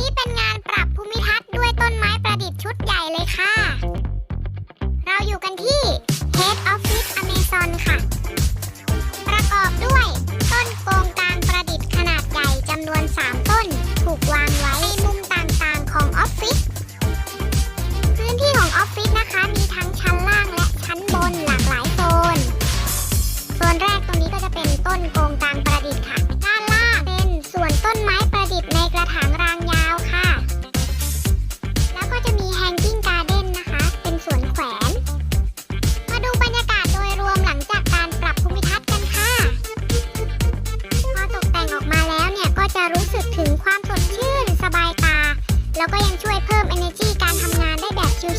นี้เป็นงานปรับภูมิทัศน์ด้วยต้นไม้ประดิษฐ์ชุดใหญ่เลยค่ะ เราอยู่กันที่ Head Office Amazon ค่ะ ประกอบด้วยต้นโกงกลางประดิษฐ์ขนาดใหญ่จำนวน 3 ต้น ถูกวางไว้ในมุมต่างๆของออฟฟิศ พื้นที่ของออฟฟิศนะคะมีทั้งชั้นล่างและชั้นบนหลากหลายโซน โซนแรกตรงนี้ก็จะเป็นต้นโกงกลาง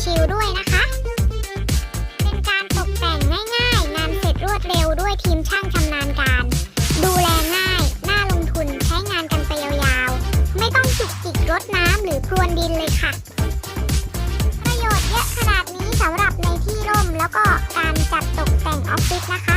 ชิลๆด้วยนะคะ เป็นการตกแต่งง่ายๆ งานเสร็จรวดเร็วด้วยทีมช่างชำนาญการ ดูแลง่าย น่าลงทุนใช้งานกันไปยาวๆ ไม่ต้องจุกจิกรดน้ำหรือพรวนดินเลยค่ะ ประโยชน์เยอะขนาดนี้สำหรับในที่ร่มแล้วก็การจัดตกแต่งออฟฟิศนะคะ